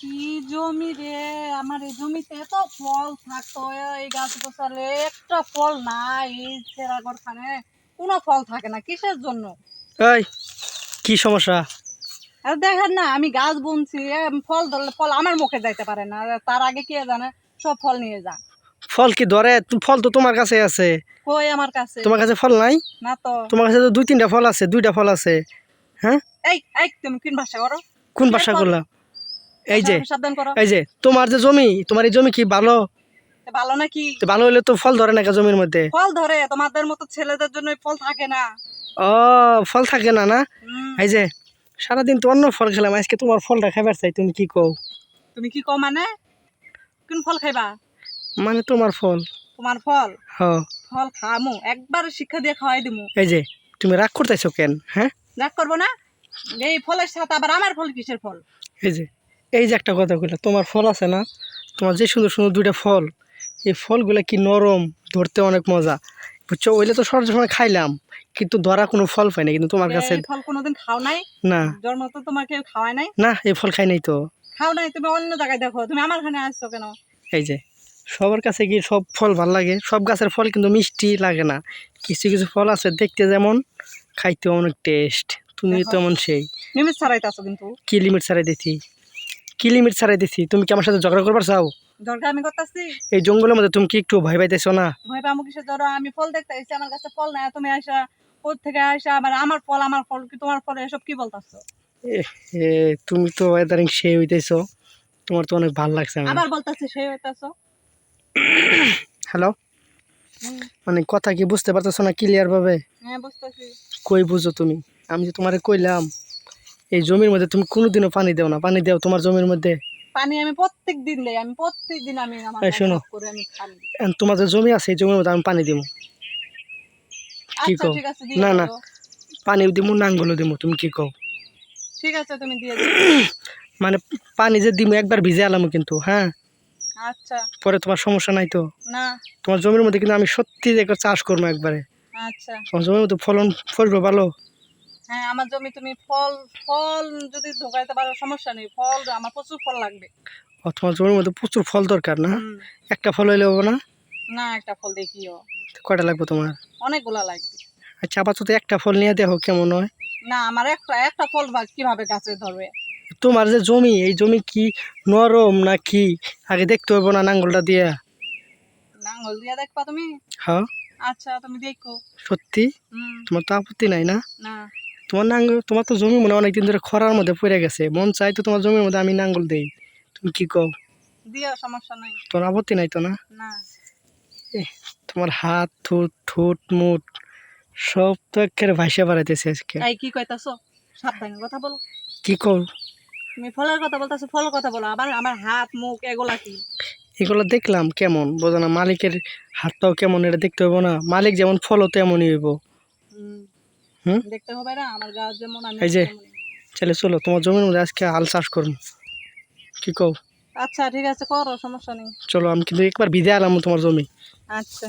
কি জমি রে? আমার এই জমিতে এত ফল থাকতো। এই গাছ বসালে একটা ফল নাই এই খানে কোনো ফল থাকে না। কিসের জন্য? এই কি সমস্যা? আর দেখেন না আমি গাছ বুনছি ফল ধরলে ফল আমার মুখে যাইতে পারে না। তার আগে কে জানে সব ফল নিয়ে যা। ফল কি ধরে? ফল তো তোমার কাছে আছে। কই আমার কাছে? তোমার কাছে ফল নাই? না তো। তোমার কাছে তো দুই তিনটা ফল আছে দুইটা ফল আছে। হ্যাঁ? এই এই তুমি কোন ভাষা করো? কোন কিসের বাসা ফল? করলা? এই যে এই যে তোমার যে জমি তোমার এই জমি কি ভালো? ভালো নাকি ভালো হলে তো ফল ধরে না কা জমির মধ্যে? ফল ধরে তোমাদের মতো ছেলেদের জন্য ফল থাকে না। ও ফল থাকে না না? এই যে সারাদিন তো অন্য ফল খেলাম আজকে তোমার ফলটা খাবার চাই তুমি কি কও? তুমি কি কো মানে? কোন ফল খাইবা? মানে তোমার ফল। তোমার ফল? হ। ফল খামু একবার শিক্ষা দিয়ে খাওয়াই দিমু। এই যে তুমি রাগ করতেছো কেন হ্যাঁ? রাগ করব না? এই ফলের সাথে আবার আমার ফল কিসের ফল? এই যে এই যে একটা কথা কইলা তোমার ফল আছে না? তোমার যে সুন্দর সুন্দর দুইটা ফল এই ফলগুলো কি নরম ধরতে অনেক মজা। বুঝছ? ওইলে তো সব সময় খাইলাম কিন্তু ধরা কোনো ফল পাই না কিন্তু তোমার কাছে ফল কোনোদিন খাও নাই? না। জন্ম তো তোমার কেউ খাওয়ায় নাই? না এই ফল খাই নাই তো। খাও নাই? তুমি অন্য জায়গায় দেখো তুমি আমার খানে আসছো কেন? এই যে সবার কাছে কি সব ফল ভালো লাগে? সব গাছের ফল কিন্তু মিষ্টি লাগে না। কিছু কিছু ফল আছে দেখতে যেমন খাইতে অনেক টেস্ট তুমি তেমন সেই। নিমিত ছাড়াইতেছো কিন্তু। কি লিমিট ছাড়াই দিছি কি লিমিট ছাড়াই দিছি? তুমি কি আমার সাথে ঝগড়া করবার চাও? দরকার আমি করতেছি। এই জঙ্গলের মধ্যে তুমি কি একটু ভয় পাইতেছো না? ভয় কিসের? জ্বর আমি ফল দেখতে এসেছি আমার কাছে ফল নাই তুমি আসা কোথ থেকে আসা আবার আমার ফল আমার ফল কি তোমার ফল এসব কি বলতাছো? এ, তুমি তো ওয়েদারিং সে হইতেছো। তোমার তো অনেক ভালো লাগছে আমার। আবার বলতাছি সেই হইতাছো। হ্যালো মানে কথা কি বুঝতে পারতেছো না ক্লিয়ার ভাবে? হ্যাঁ বুঝতেছি। কই বুঝো তুমি? আমি যে তোমারে কইলাম এই জমির মধ্যে তুমি কোনোদিনও পানি দেও না পানি দেও তোমার জমির মধ্যে। পানি আমি প্রত্যেক দিন দেই আমি প্রত্যেক দিন আমি আমার শোনো। তোমার যে জমি আছে এই জমির মধ্যে আমি পানি দিব কি আচ্ছা কও? না, না। পানি দিব নাঙ্গলও দিব তুমি কি কও? ঠিক আছে তুমি দিয়ে দিও। মানে পানি যে দিব একবার ভিজে আলাম কিন্তু হ্যাঁ? আচ্ছা। পরে তোমার সমস্যা নাই তো? না। তোমার জমির মধ্যে কিন্তু আমি সত্যি চাষ করব একবারে। আচ্ছা। তোমার জমির মধ্যে ফলন ফলবে ভালো? হ্যাঁ আমার জমি তুমি ফল ফল যদি ঢোকাইতে পারো সমস্যা নেই। ফল আমার প্রচুর ফল লাগবে। তোমার জমির মধ্যে প্রচুর ফল দরকার না? একটা ফল হইলে হবে না? না একটা ফল দেখিও কয়টা লাগবে তোমার? অনেকগুলা লাগবে। আচ্ছা আপাতত একটা ফল নিয়ে দেখো কেমন হয়। না আমার একটা একটা ফল কীভাবে গাছে ধরবে? তোমার যে জমি এই জমি কি নরম না কি আগে দেখতে হবে না নাঙ্গলটা দিয়া। নাঙ্গল দিয়ে দেখবা তুমি? হ্যাঁ। আচ্ছা তুমি দেখো। সত্যি? তোমার তো আপত্তি নাই না? না। তোমার নাঙ্গল তোমার তো জমি মনে অনেকদিন ধরে খরার মধ্যে পড়ে গেছে। মন চাই তো তোমার জমির মধ্যে আমি নাঙ্গল দেই। তুমি কি কও? দিও সমস্যা নাই। তোমার আপত্তি নাই তো না? তোমার হাত ঠোঁট ঠোঁট মুট সব তো একেবারে ভাইসা বাড়াইতেছে আজকে। এই কি কইতাছো? সাবধানে কথা বলো। কি কও? তুমি ফলের কথা বলতেছো ফলের কথা বলো। আবার আমার হাত মুখ এগুলা কি? এগুলো দেখলাম কেমন? বোঝো না মালিকের হাতটাও কেমন এটা দেখতে হইব না। মালিক যেমন ফলও তেমনই হইব? দেখতে হবে না আমার গাছ যেমন আমি এই যে। চলে চলো তোমার জমির মধ্যে আজকে আল চাষ করুন কি কও? আচ্ছা ঠিক আছে করো সমস্যা নেই। চলো আমি কিন্তু একবার ভিজে আলাম তোমার জমি। আচ্ছা।